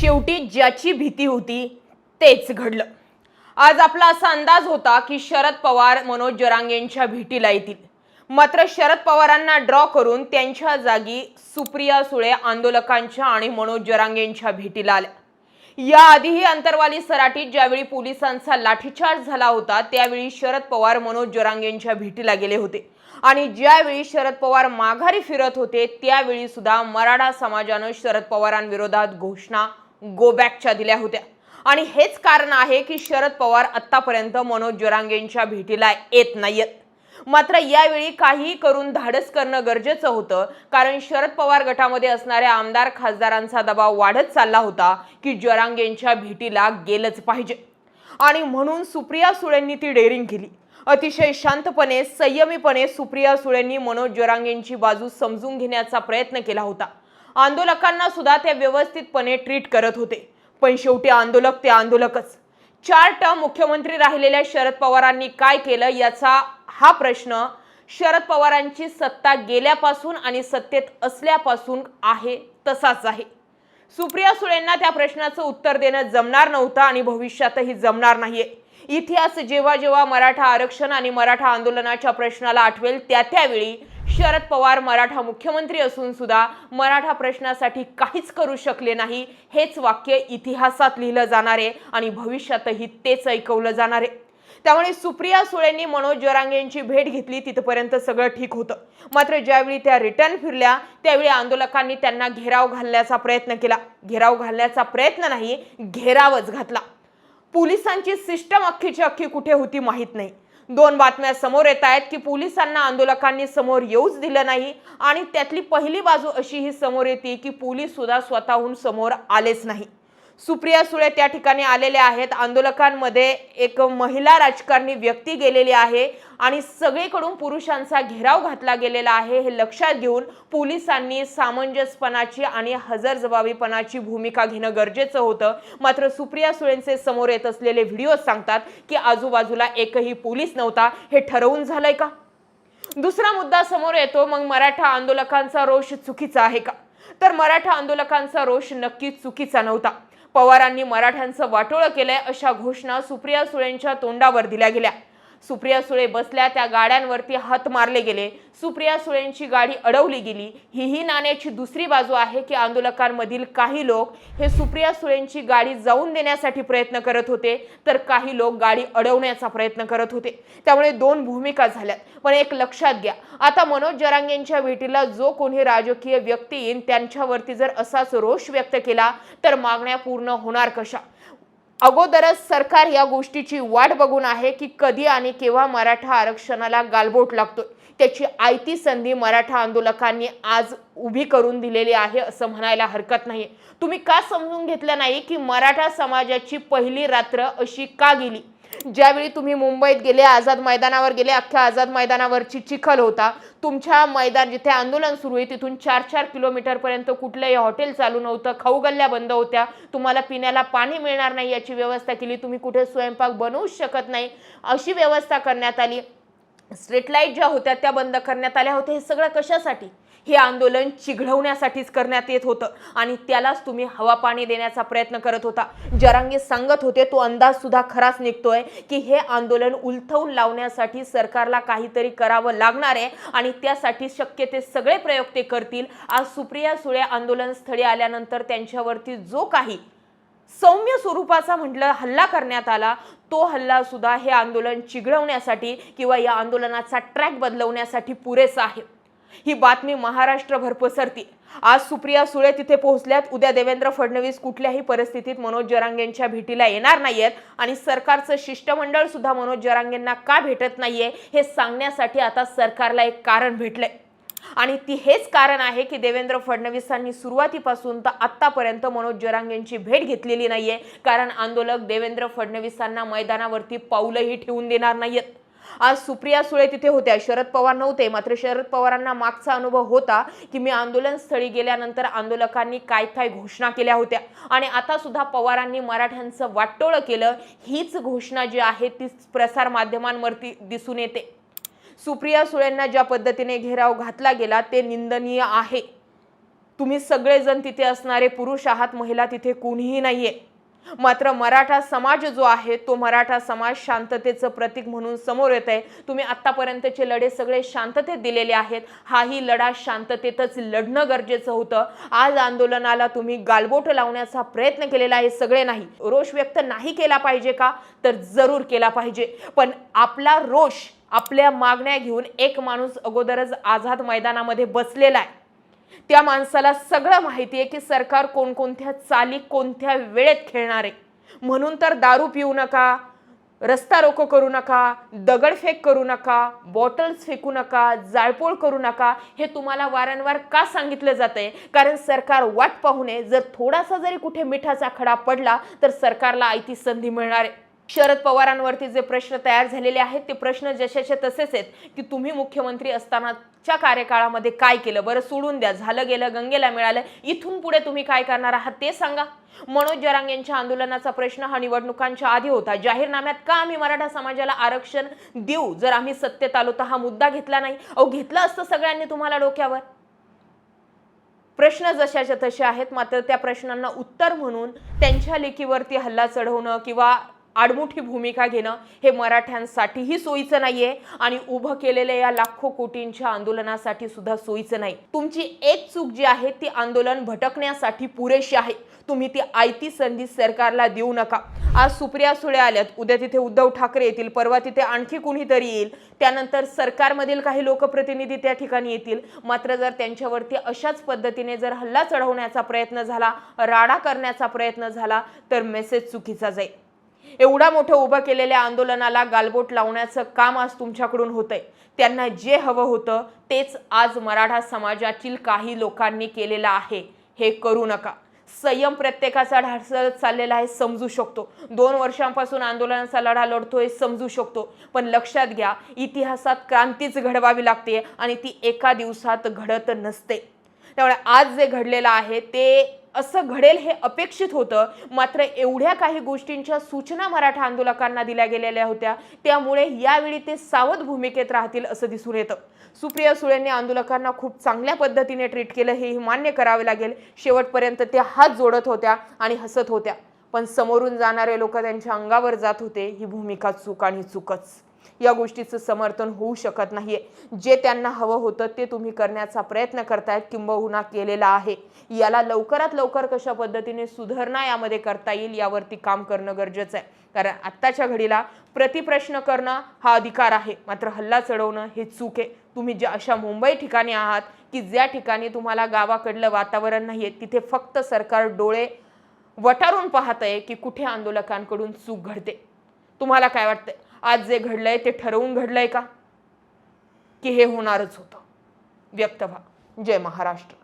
शेवटी ज्याची भीती होती तेच घडलं. आज आपला असा अंदाज होता की शरद पवार मनोज जरांगेंच्या भेटीला येतील. मात्र शरद पवारांना ड्रॉ करून त्यांच्या जागी सुप्रिया सुळे आंदोलकांच्या आणि मनोज जरांगेंच्या भेटीला आल्या. याआधीही अंतरवाली सराटीत ज्यावेळी पोलिसांचा लाठीचार्ज झाला होता त्यावेळी शरद पवार मनोज जरांगेंच्या भेटीला गेले होते. आणि ज्यावेळी शरद पवार माघारी फिरत होते त्यावेळी सुद्धा मराठा समाजानं शरद पवारांविरोधात घोषणा गो बॅकच्या दिल्या होत्या. आणि हेच कारण आहे की शरद पवार आतापर्यंत मनोज जरांगेंच्या भेटीला येत नाहीयेत. मात्र यावेळी काही करून धाडस करणं गरजेचं होतं कारण शरद पवार गटामध्ये असणाऱ्या आमदार खासदारांचा दबाव वाढत चालला होता की जरांगेंच्या भेटीला गेलंच पाहिजे. आणि म्हणून सुप्रिया सुळेंनी ती डेअरिंग केली. अतिशय शांतपणे संयमीपणे सुप्रिया सुळेंनी मनोज जरांगेंची बाजू समजून घेण्याचा प्रयत्न केला होता. आंदोलकांना सुद्धा ते व्यवस्थितपणे ट्रीट करत होते. पण शेवटी आंदोलक ते आंदोलकच. चार टर्म मुख्यमंत्री राहिलेल्या शरद पवारांनी काय केलं याचा हा प्रश्न शरद पवारांची सत्ता गेल्यापासून आणि सत्तेत असल्यापासून आहे तसाच आहे. सुप्रिया सुळेंना त्या प्रश्नाचं उत्तर देणं जमणार नव्हतं आणि भविष्यातही जमणार नाहीये. इतिहास जेव्हा जेव्हा मराठा आरक्षण आणि मराठा आंदोलनाच्या प्रश्नाला आठवेल त्या त्यावेळी शरद पवार मराठा मुख्यमंत्री असून सुद्धा मराठा प्रश्नासाठी काहीच करू शकले नाही. हेच वाक्य इतिहासात लिहिलं जाणार आहे आणि भविष्यातही तेच ऐकवलं जाणार आहे. त्यामुळे सुप्रिया सुळेंनी मनोज जरांगेंची भेट घेतली तिथपर्यंत सगळं ठीक होतं. मात्र ज्यावेळी त्या रिटर्न फिरल्या त्यावेळी आंदोलकांनी त्यांना घेराव घालण्याचा प्रयत्न केला. घेराव घालण्याचा प्रयत्न नाही घेरावच घातला. पोलिसांची सिस्टम अख्खीची अख्खी कुठे होती माहीत नाही. दोन बातम्या समोर येत आहेत की पोलिसांना आंदोलकांनी समोर येऊच दिलं नाही आणि त्यातली पहिली बाजू अशी ही समोर येते की पोलीस सुद्धा स्वतःहून समोर आलेच नाही. सुप्रिया सुळे त्या ठिकाणी आलेल्या आहेत. आंदोलकांमध्ये एक महिला राजकारणी व्यक्ती गेलेली आहे आणि सगळीकडून पुरुषांचा घेराव घातला गेलेला आहे. हे लक्षात घेऊन पोलिसांनी सामंजस्यपणाची आणि हजरजबाबीपणाची भूमिका घेणं गरजेचं होतं. मात्र सुप्रिया सुळेंचे समोर येत असलेले व्हिडिओ सांगतात की आजूबाजूला एकही पोलीस नव्हता. हे ठरवून झालंय का? दुसरा मुद्दा समोर येतो मग मराठा आंदोलकांचा रोष चुकीचा आहे का? तर मराठा आंदोलकांचा रोष नक्कीच चुकीचा नव्हता. पवारांनी मराठ्यांचं वाटोळं केलंय अशा घोषणा सुप्रिया सुळेंच्या तोंडावर दिल्या गेल्या. सुप्रिया सुळे बसल्या त्या गाड्यांवरती हात मारले गेले. सुप्रिया सुळेंची गाडी अडवली गेली. ही ही नाण्याची दुसरी बाजू आहे की आंदोलकांमधील काही लोक हे सुप्रिया सुळेंची गाडी जाऊन देण्यासाठी प्रयत्न करत होते तर काही लोक गाडी अडवण्याचा प्रयत्न करत होते. त्यामुळे दोन भूमिका झाल्यात. पण एक लक्षात घ्या. आता मनोज जरांगेंच्या भेटीला जो कोणी राजकीय व्यक्ती येईन त्यांच्यावरती जर असाच रोष व्यक्त केला तर मागण्या पूर्ण होणार कशा? अगोदरच सरकार या गोष्टीची वाट बघून आहे की कधी आणि केव्हा मराठा आरक्षणाला गालबोट लागतो त्याची आयती संधी मराठा आंदोलकांनी आज उभी करून दिलेली आहे असं म्हणायला हरकत नाही तुम्ही का समजून घेतलं नाही की मराठा समाजाची पहिली रात्र अशी का गेली? ज्यावेळी तुम्ही मुंबईत गेले आझाद मैदानावर गेले अख्ख्या आझाद मैदानावरची चिखल होता. तुमच्या मैदान जिथे आंदोलन सुरू आहे तिथून चार चार किलोमीटरपर्यंत कुठलंही हॉटेल चालू नव्हतं खाऊ गल्ल्या बंद होत्या. तुम्हाला पिण्याला पाणी मिळणार नाही याची व्यवस्था केली. तुम्ही कुठे स्वयंपाक बनवूच शकत नाही अशी व्यवस्था करण्यात आली. स्ट्रीट लाइट ज्या होत्या त्या बंद करण्यात आल्या होत्या. हे सगळं कशासाठी? हे आंदोलन चिघळवण्यासाठीच करण्यात येत होतं. आणि त्यालाच तुम्ही हवा पाणी देण्याचा प्रयत्न करत होता. जरांगे सांगत होते तो अंदाज सुद्धा खराच निघतोय की हे आंदोलन उलथवून लावण्यासाठी सरकारला काहीतरी करावं लागणार आहे आणि त्यासाठी शक्य ते सगळे प्रयोग ते करतील. आज सुप्रिया सुळे आंदोलन स्थळी आल्यानंतर त्यांच्यावरती जो काही सौम्य स्वरूपाचा म्हटलं हल्ला करण्यात आला तो हल्ला सुद्धा हे आंदोलन चिघळवण्यासाठी किंवा या आंदोलनाचा ट्रॅक बदलवण्यासाठी पुरेसा आहे. ही बातमी महाराष्ट्रभर पसरती. आज सुप्रिया सुळे तिथे पोहोचल्यात. उद्या देवेंद्र फडणवीस कुठल्याही परिस्थितीत मनोज जरांगेंच्या भेटीला येणार नाहीयेत आणि सरकारचं शिष्टमंडळ सुद्धा मनोज जरांगेंना का भेटत नाहीये हे सांगण्यासाठी आता सरकारला एक कारण भेटलंय. आणि ती हेच कारण आहे की देवेंद्र फडणवीसांनी सुरुवातीपासून तर आत्तापर्यंत मनोज जरांगेंची भेट घेतलेली नाहीये. कारण आंदोलक देवेंद्र फडणवीसांना मैदानावरती पाऊलही ठेवून देणार नाहीयेत. आज सुप्रिया सुळे तिथे होत्या. शरद पवार नव्हते मात्र शरद पवारांना मागचा अनुभव होता की मी आंदोलन स्थळी गेल्यानंतर आंदोलकांनी काय काय घोषणा केल्या होत्या. आणि आता सुद्धा पवारांनी मराठ्यांचं वाटोळं केलं. हीच घोषणा जी आहे ती प्रसार माध्यमांवरती दिसून येते. सुप्रिया सुळेंना ज्या पद्धतीने घेराव घातला गेला ते निंदनीय आहे. तुम्ही सगळेजण तिथे असणारे पुरुष आहात महिला तिथे कोणीही नाहीये. मात्र मराठा समाज जो आहे तो मराठा समाज शांततेचं प्रतीक म्हणून समोर येत आहे तुम्ही आत्तापर्यंतचे लढे सगळे शांततेत दिलेले आहेत. हाही लढा शांततेतच लढणं गरजेचं होतं. आज आंदोलनाला तुम्ही गालबोट लावण्याचा प्रयत्न केलेला आहे सगळे नाही. रोष व्यक्त नाही केला पाहिजे का? तर जरूर केला पाहिजे. पण आपला रोष आपल्या मागण्या घेऊन एक माणूस अगोदरच आझाद मैदानामध्ये बसलेला आहे. त्या माणसाला सगळं माहिती आहे की सरकार कोणकोणत्या चाली कोणत्या वेळेत खेळणार आहे. म्हणून तर दारू पिऊ नका रस्ता रोको करू नका दगडफेक करू नका बॉटल्स फेकू नका जाळपोळ करू नका हे तुम्हाला वारंवार का सांगितलं जातंय? कारण सरकार वाट पाहू नये. जर थोडासा जरी कुठे मिठाचा खडा पडला तर सरकारला आयती संधी मिळणार आहे. शरद पवारांवरती जे प्रश्न तयार झालेले आहेत ते प्रश्न जशाचे तसेच आहेत की तुम्ही मुख्यमंत्री असतानाच्या कार्यकाळामध्ये काय केलं? बरं सोडून द्या. झालं गेलं गंगेला मिळालं. इथून पुढे तुम्ही काय करणार आहात ते सांगा. मनोज जरांग यांच्या आंदोलनाचा प्रश्न हा निवडणुकांच्या आधी होता. जाहीरनाम्यात का आम्ही मराठा समाजाला आरक्षण देऊ? जर आम्ही सत्तेत आलो तर हा मुद्दा घेतला नाही. अहो घेतला असतं सगळ्यांनी तुम्हाला डोक्यावर. प्रश्न जशाच्या तसे आहेत मात्र त्या प्रश्नांना उत्तर म्हणून त्यांच्या लेखीवरती हल्ला चढवणं किंवा आडमुठी भूमिका घेणं हे मराठ्यांसाठीही सोयीचं नाहीये. आणि उभं केलेल्या या लाखो कोटींच्या आंदोलनासाठी सुद्धा सोयीचं नाही. तुमची एक चूक जी आहे ती आंदोलन भटकण्यासाठी पुरेशी आहे. तुम्ही ती आयती संधी सरकारला देऊ नका. आज सुप्रिया सुळे आल्यात. उद्या तिथे उद्धव ठाकरे येतील. परवा तिथे आणखी कुणीतरी येईल. त्यानंतर सरकारमधील काही लोकप्रतिनिधी त्या ठिकाणी येतील. मात्र जर त्यांच्यावरती अशाच पद्धतीने जर हल्ला चढवण्याचा प्रयत्न झाला राडा करण्याचा प्रयत्न झाला तर मेसेज चुकीचा जाईल. एवढा मोठं उभं केलेल्या आंदोलनाला गालबोट लावण्याचं काम आज तुमच्याकडून होतंय. त्यांना जे हवं होतं तेच आज मराठा समाजातील काही लोकांनी केलेलं आहे. हे करू नका. संयम प्रत्येकाचा ढासळत चाललेला आहे समजू शकतो. दोन वर्षांपासून आंदोलनाचा लढा लढतोय समजू शकतो. पण लक्षात घ्या इतिहासात क्रांतीच घडवावी लागते आणि ती एका दिवसात घडत नसते. त्यामुळे आज जे घडलेलं आहे ते असं घडेल हे अपेक्षित होतं. मात्र एवढ्या काही गोष्टींच्या सूचना मराठा आंदोलकांना दिल्या गेलेल्या होत्या. त्यामुळे यावेळी ते सावध भूमिकेत राहतील असं दिसून येतं. सुप्रिया सुळेंनी आंदोलकांना खूप चांगल्या पद्धतीने ट्रीट केलं हेही मान्य करावे लागेल. शेवटपर्यंत त्या हात जोडत होत्या आणि हसत होत्या. पण समोरून जाणारे लोक त्यांच्या अंगावर जात होते. ही भूमिका चूक आणि चूकच. या गोष्टीचं समर्थन होऊ शकत नाहीये. जे त्यांना हवं होतं ते तुम्ही करण्याचा प्रयत्न करतायत किंबहुना केलेला आहे. याला लवकरात लवकर कशा पद्धतीने सुधारणा यामध्ये करता येईल यावरती काम करणं गरजेचं आहे. कारण आत्ताच्या घडीला प्रतिप्रश्न करणं हा अधिकार आहे. मात्र हल्ला चढवणं हे चूक आहे. तुम्ही ज्या अशा मुंबई ठिकाणी आहात की ज्या ठिकाणी तुम्हाला गावाकडलं वातावरण नाही आहे तिथे फक्त सरकार डोळे वटारून पाहत आहे की कुठे आंदोलकांकडून चूक घडते. तुम्हाला काय वाटतंय? आज जे घडलंय ते ठरवून घडलंय का? की हे होणारच होतं. व्यक्त व्हा. जय महाराष्ट्र.